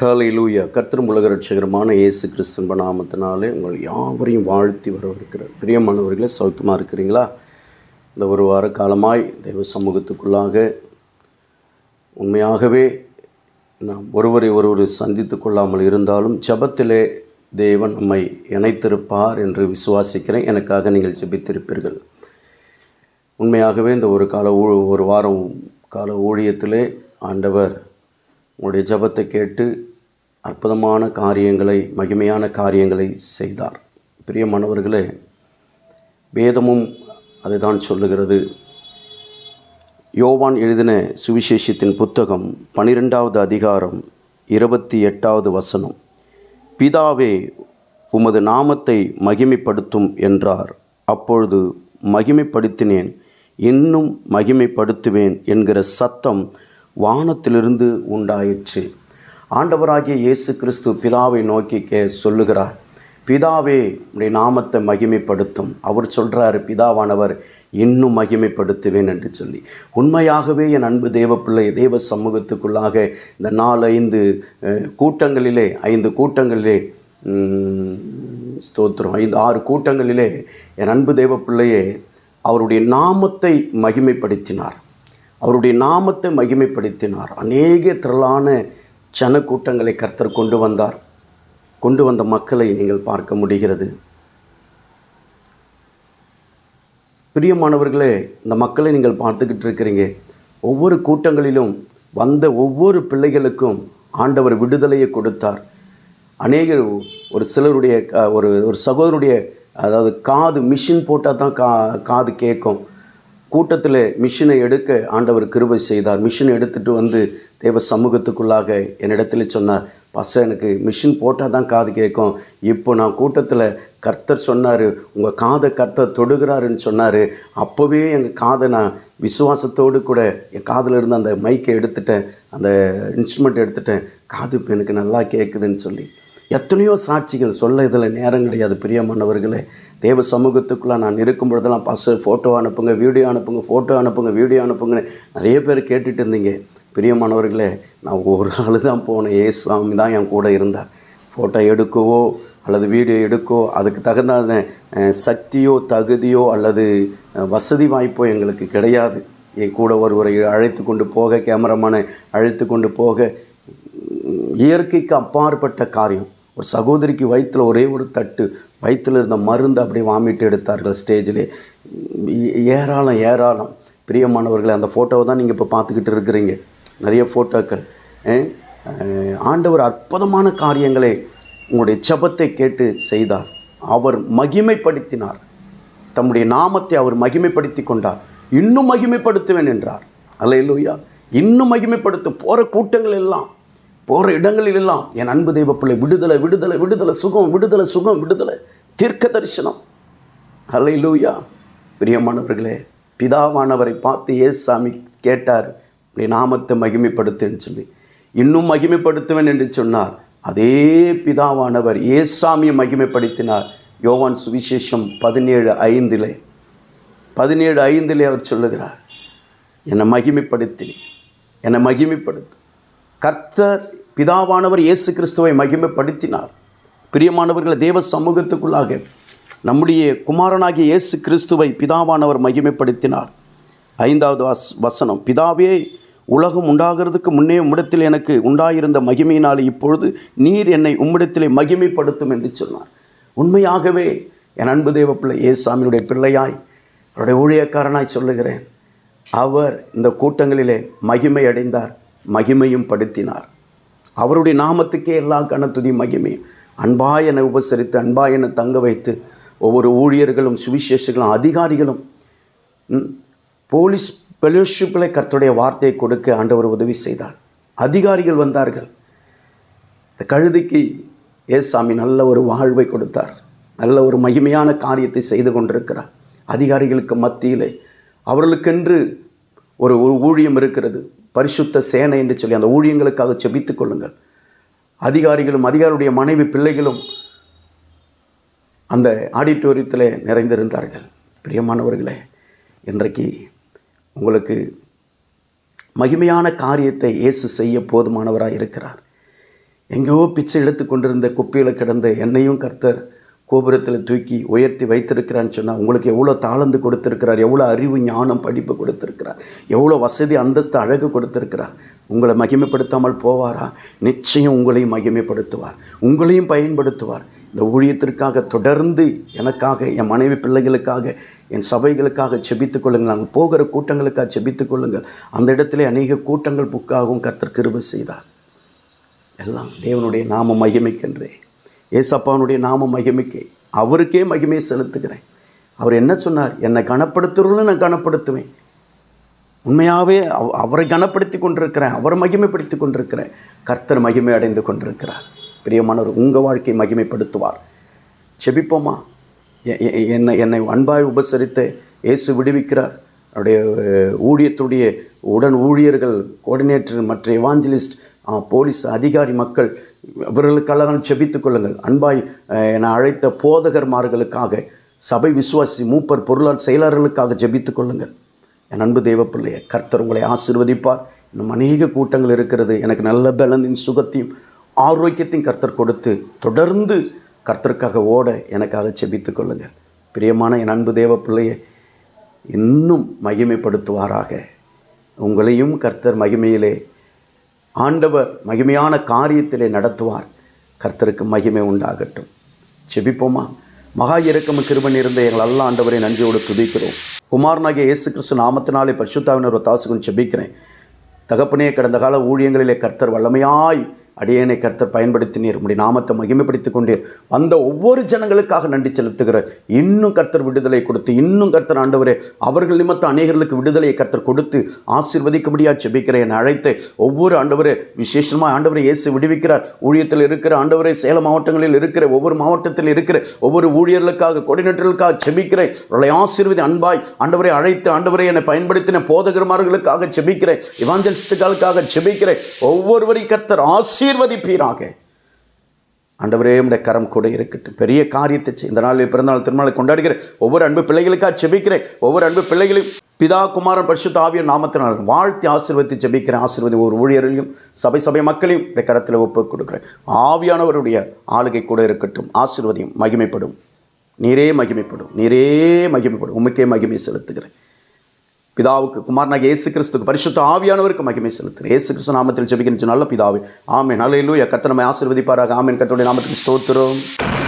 ஹalleluya கர்த்தரும் உலக ரட்சகரமான இயேசு கிறிஸ்தன்ப நாமத்தினாலே உங்கள் யாவரையும் வாழ்த்தி வரவிருக்கிறார் பிரியமானவர்களே சௌக்கியமாக இருக்கிறீங்களா? இந்த ஒரு வார காலமாய் தெய்வ சமூகத்துக்குள்ளாக உண்மையாகவே நாம் ஒருவரை ஒருவர் சந்தித்து கொள்ளாமல் இருந்தாலும் ஜபத்திலே தேவன் நம்மை இணைத்திருப்பார் என்று விசுவாசிக்கிறேன். எனக்காக நீங்கள் ஜெபித்திருப்பீர்கள். உண்மையாகவே இந்த ஒரு கால ஊ ஒரு வாரம் கால ஊழியத்திலே ஆண்டவர் உங்களுடைய ஜபத்தை கேட்டு அற்புதமான காரியங்களை மகிமையான காரியங்களை செய்தார். பிரியமானவர்களே வேதமும் அதுதான் சொல்லுகிறது. யோவான் எழுதின சுவிசேஷத்தின் புத்தகம் பனிரெண்டாவது அதிகாரம் இருபத்தி எட்டாவது வசனம். பிதாவே உமது நாமத்தை மகிமைப்படுத்தும் என்றார். அப்பொழுது மகிமைப்படுத்தினேன் இன்னும் மகிமைப்படுத்துவேன் என்கிற சத்தம் வானத்திலிருந்து உண்டாயிற்று. ஆண்டவராகிய இயேசு கிறிஸ்து பிதாவை நோக்கி கே சொல்லுகிறார். பிதாவே உடைய நாமத்தை மகிமைப்படுத்தும். அவர் சொல்கிறார் பிதாவானவர் இன்னும் மகிமைப்படுத்துவேன் என்று சொல்லி. உண்மையாகவே என் அன்பு தேவ பிள்ளை தேவ சமூகத்துக்குள்ளாக இந்த நாலு ஐந்து கூட்டங்களிலே ஐந்து கூட்டங்களிலே ஸ்தோத்திரம். ஐந்து ஆறு கூட்டங்களிலே என் அன்பு தேவ பிள்ளையே அவருடைய நாமத்தை மகிமைப்படுத்தினார். அவருடைய நாமத்தை மகிமைப்படுத்தினார். அநேக திரளான ஜன கூட்டங்களை கர்த்தர் கொண்டு வந்தார். கொண்டு வந்த மக்களை நீங்கள் பார்க்க முடிகிறது. பிரியமானவர்களே இந்த மக்களை நீங்கள் பார்த்துக்கிட்டு இருக்கிறீங்க. ஒவ்வொரு கூட்டங்களிலும் வந்த ஒவ்வொரு பிள்ளைகளுக்கும் ஆண்டவர் விடுதலையை கொடுத்தார். அநேகர் ஒரு சிலருடைய க- ஒரு ஒரு சகோதரனுடைய அதாவது காது மிஷின் போட்டால் தான் கா காது கேட்கும். கூட்டத்தில் மிஷினை எடுக்க ஆண்டவர் கிருபை செய்தார். மிஷினை எடுத்துட்டு வந்து தேவ சமூகத்துக்குள்ளாக என்னிடத்துல சொன்னார் பச எனக்கு மிஷின் போட்டால் தான் காது கேட்கும். இப்போ நான் கூட்டத்தில் கர்த்தர் சொன்னார் உங்கள் காதை கர்த்தர் தொடுகிறாருன்னு சொன்னார். அப்போவே எங்கள் காதை நான் விசுவாசத்தோடு கூட என் காதில் இருந்து அந்த மைக்கை எடுத்துட்டேன் அந்த இன்ஸ்ட்ருமெண்ட் எடுத்துட்டேன். காது இப்போ எனக்கு நல்லா கேட்குதுன்னு சொல்லி எத்தனையோ சாட்சிகள் சொல்ல இதில் நேரம் கிடையாது பிரியமானவர்களே தேவ சமூகத்துக்குள்ளே நான் இருக்கும் பொழுதெல்லாம் பஸ்ஸு ஃபோட்டோ அனுப்புங்க வீடியோ அனுப்புங்க ஃபோட்டோ அனுப்புங்க வீடியோ அனுப்புங்கன்னு நிறைய பேர் கேட்டுட்டு இருந்தீங்க. பிரியமானவர்களே நான் ஒரு ஆள் தான் போனேன். ஏ சாமி தான் என் கூட இருந்தார். ஃபோட்டோ எடுக்கவோ அல்லது வீடியோ எடுக்கவோ அதுக்கு தகுந்த சக்தியோ தகுதியோ அல்லது வசதி வாய்ப்போ எங்களுக்கு கிடையாது. என் கூட ஒருவரை அழைத்து கொண்டு போக கேமராமேனை அழைத்து கொண்டு போக இயற்கைக்கு அப்பாற்பட்ட காரியம். ஒரு சகோதரிக்கு வயிற்றில் ஒரே ஒரு தட்டு வயிற்றில் இருந்த மருந்து அப்படியே வாமிட்டு எடுத்தார்கள் ஸ்டேஜிலே. ஏராளம் ஏராளம். பிரியமானவர்களை அந்த ஃபோட்டோவை தான் நீங்கள் இப்போ பார்த்துக்கிட்டு இருக்கிறீங்க. நிறைய ஃபோட்டோக்கள் ஆண்டவர் அற்புதமான காரியங்களை உங்களுடைய செபத்தை கேட்டு செய்தார். அவர் மகிமைப்படுத்தினார். தம்முடைய நாமத்தை அவர் மகிமைப்படுத்தி கொண்டார். இன்னும் மகிமைப்படுத்துவேன் என்றார். அல்லையிலூயா இன்னும் மகிமைப்படுத்தும். போகிற கூட்டங்கள் எல்லாம் போகிற இடங்களில் எல்லாம் என் அன்பு தெய்வ பிள்ளை விடுதலை விடுதலை விடுதலை சுகம் விடுதலை சுகம் விடுதலை தீர்க்க தரிசனம். அல்லையிலூயா பிரியமானவர்களே பிதாவானவரை பார்த்து ஏசாமி கேட்டார் இப்படி நாமத்தை மகிமைப்படுத்துன்னு சொல்லி. இன்னும் மகிமைப்படுத்துவேன் என்று சொன்னார். அதே பிதாவானவர் ஏசாமியை மகிமைப்படுத்தினார். யோவான் சுவிசேஷம் பதினேழு ஐந்திலே. பதினேழு ஐந்திலே அவர் சொல்லுகிறார் என்னை மகிமைப்படுத்தி என்னை மகிமைப்படுத்து. கர்த்தர் பிதாவானவர் இயேசு கிறிஸ்துவை மகிமைப்படுத்தினார். பிரியமானவர்களை தேவ சமூகத்துக்குள்ளாக நம்முடைய குமாரனாகிய இயேசு கிறிஸ்துவை பிதாவானவர் மகிமைப்படுத்தினார். ஐந்தாவது வஸ் வசனம் பிதாவே உலகம் உண்டாகிறதுக்கு முன்னே உம்மிடத்தில் எனக்கு உண்டாயிருந்த மகிமையினால் இப்பொழுது நீர் என்னை உம்மிடத்திலே மகிமைப்படுத்தும் என்று சொன்னார். உண்மையாகவே என் அன்பு தேவ பிள்ளை ஏசாமியுடைய பிள்ளையாய் அவருடைய ஊழியக்காரனாய் சொல்லுகிறேன் அவர் இந்த கூட்டங்களிலே மகிமை அடைந்தார் மகிமையும் படுத்தினார். அவருடைய நாமத்துக்கே எல்லா கனத்துதி மகிமை. அன்பாய் என உபசரித்து அன்பாய் என தங்க வைத்து ஒவ்வொரு ஊழியர்களும் சுவிசேஷர்களும் அதிகாரிகளும் ம், போலீஸ் பெலோஷிப்பில் கர்த்தருடைய வார்த்தையை கொடுக்க ஆண்டவர் உதவி செய்தார். அதிகாரிகள் வந்தார்கள். இந்த கழுதிக்கு ஏசாமி நல்ல ஒரு வாழ்வை கொடுத்தார். நல்ல ஒரு மகிமையான காரியத்தை செய்து கொண்டிருக்கிறார். அதிகாரிகளுக்கு மத்தியிலே அவர்களுக்கென்று ஒரு ஊழியம் இருக்கிறது. பரிசுத்த சேனை என்று சொல்லி அந்த ஊழியங்களுக்காக செபித்துக் கொள்ளுங்கள். அதிகாரிகளும் அதிகாரியுடைய மனைவி பிள்ளைகளும் அந்த ஆடிட்டோரியத்தில் நிறைந்திருந்தார்கள். பிரியமானவர்களே இன்றைக்கு உங்களுக்கு மகிமையான காரியத்தை இயேசு செய்ய போதுமானவராக இருக்கிறார் எங்கேயோ பிச்சை எடுத்து கொண்டிருந்த குப்பையில் கிடந்த என்னையும் கர்த்தர் கோபுரத்தில் தூக்கி உயர்த்தி வைத்திருக்கிறான்னு சொன்னால் உங்களுக்கு எவ்வளோ தாளந்து கொடுத்துருக்கிறார் எவ்வளோ அறிவு ஞானம் படிப்பு கொடுத்துருக்கிறார் எவ்வளோ வசதி அந்தஸ்து அழகு கொடுத்துருக்கிறார். உங்களை மகிமைப்படுத்தாமல் போவாரா? நிச்சயம் உங்களையும் மகிமைப்படுத்துவார். உங்களையும் பயன்படுத்துவார். இந்த ஊழியத்திற்காக தொடர்ந்து எனக்காக என் மனைவி பிள்ளைகளுக்காக என் சபைகளுக்காக செபித்து கொள்ளுங்கள். நாங்கள் போகிற கூட்டங்களுக்காக செபித்து கொள்ளுங்கள். அந்த இடத்துல அநேக கூட்டங்கள் புக்காகவும் கர்த்தர் கிருபை செய்தார். எல்லாம் தேவனுடைய நாம மகிமைக்கின்றேன் ஏசப்பானுடைய நாம மகிமைக்கு. அவருக்கே மகிமையை செலுத்துகிறேன். அவர் என்ன சொன்னார்? என்னை கனப்படுத்துறவங்களும் நான் கனப்படுத்துவேன். உண்மையாகவே அவ அவரை கனப்படுத்தி கொண்டிருக்கிறேன். அவரை மகிமைப்படுத்தி கொண்டிருக்கிறேன். கர்த்தர் மகிமை அடைந்து கொண்டிருக்கிறார். பிரியமானவர் உங்கள் வாழ்க்கையை மகிமைப்படுத்துவார். செபிப்போமா? எ- எ- என்னை என்னை அன்பாய் உபசரித்து இயேசு விடுவிக்கிறார். அவருடைய ஊழியத்துடைய உடன் ஊழியர்கள் கோஆர்டினேட்டர் மற்ற எவாஞ்சலிஸ்ட் போலீஸ் அதிகாரி மக்கள் இவர்களுக்கெல்லாம் செபித்துக் கொள்ளுங்கள். அன்பாய் என அழைத்த போதகர்மார்களுக்காக சபை விசுவாசி மூப்பர் பொருளாளர் செயலாளர்களுக்காக ஜெபித்துக் கொள்ளுங்கள். என் அன்பு தெய்வ கர்த்தர் உங்களை ஆசீர்வதிப்பார். இன்னும் அநேக கூட்டங்கள் இருக்கிறது. எனக்கு நல்ல பலனின் சுகத்தையும் ஆரோக்கியத்தையும் கர்த்தர் கொடுத்து தொடர்ந்து கர்த்தருக்காக ஓட எனக்காக செபித்துக் கொள்ளுங்கள். பிரியமான என் அன்பு தேவ பிள்ளையை இன்னும் மகிமைப்படுத்துவாராக. உங்களையும் கர்த்தர் மகிமையிலே ஆண்டவர் மகிமையான காரியத்திலே நடத்துவார். கர்த்தருக்கு மகிமை உண்டாகட்டும். செபிப்போமா மகா இறக்கம கிருபன் இருந்த எங்கள் அல்ல ஆண்டவரை நன்றியோடு துதிக்கிறோம். குமாரனாகிய இயேசு கிறிஸ்து நாமத்தினாலே பரிசுத்தாவினர் ஒரு தாசுகுன் செபிக்கிறேன் தகப்பனே கடந்த கால ஊழியங்களிலே கர்த்தர் வல்லமையாய் அடியேனை கர்த்தர் பயன்படுத்தினீர். உம்முடைய நாமத்தை மகிமைப்படுத்திக் கொண்டீர். வந்த ஒவ்வொரு ஜனங்களுக்காக நன்றி செலுத்துகிற இன்னும் கர்த்தர் விடுதலை கொடுத்து இன்னும் கர்த்தர் ஆண்டவரே அவர்கள் நிமித்த அநேகர்களுக்கு விடுதலையை கர்த்தர் கொடுத்து ஆசீர்வதிக்கும்படியா செபிக்கிறேன் என்னை அழைத்து ஒவ்வொரு ஆண்டவரே விசேஷமாக ஆண்டவரை இயேசு விடுவிக்கிறார். ஊழியத்தில் இருக்கிற ஆண்டவரை சேலம் மாவட்டங்களில் இருக்கிற ஒவ்வொரு மாவட்டத்தில் இருக்கிற ஒவ்வொரு ஊழியர்களுக்காக கோடினேட்டர்களுக்காக செபிக்கிறேன் அவர்களை ஆசீர்வதி அன்பாய் ஆண்டவரை அழைத்து ஆண்டவரை என்னை பயன்படுத்தின போதகர்மார்களுக்காக செபிக்கிறேன் இவாஞ்சலிஸ்டுகளுக்காக செபிக்கிறேன் ஒவ்வொருவரையும் கர்த்தர் ஆசீர்வதிப்பீராக. ஆண்டவரே உடைய கரம் கூட இருக்கட்டும். பெரிய காரியத்தை இந்த நாளில் பிறந்தநாள் திருமணம் கொண்டாடுகிற ஒவ்வொரு அன்பு பிள்ளைகளுக்காக செபிக்கிறேன். ஒவ்வொரு அன்பு பிள்ளைகளையும் பிதா குமாரன் பரிசுத்த ஆவிய நாமத்தினால் வாழ்த்தி ஆசீர்வதித்து ஜெபிக்கிறேன் ஆசீர்வதி ஒரு ஊழியரையும் சபை சபை மக்களையும் இந்த கரத்தில் ஒப்பு கொடுக்குறேன். ஆவியானவருடைய ஆளுகை கூட இருக்கட்டும். ஆசீர்வதியும் மகிமைப்படும். நீரே மகிமைப்படும். நீரே மகிமைப்படும். உமக்கே மகிமை செலுத்துகிறேன். பிதாவுக்கு குமாரனாக இயேசு கிறிஸ்துக்கு பரிசுத்த ஆவியானவருக்கு மகிமை செலுத்துகிறேன் இயேசு கிறிஸ்து நாமத்தில் ஜெபிக்கின்ற நல்ல பிதாவே ஆமென் அல்லேலூயா கர்த்தர் ஆசிர்வதிப்பாராக ஆசீர்வதிப்பாராக ஆமென் கர்த்தருடைய நாமத்துக்கு ஸ்தோத்திரம்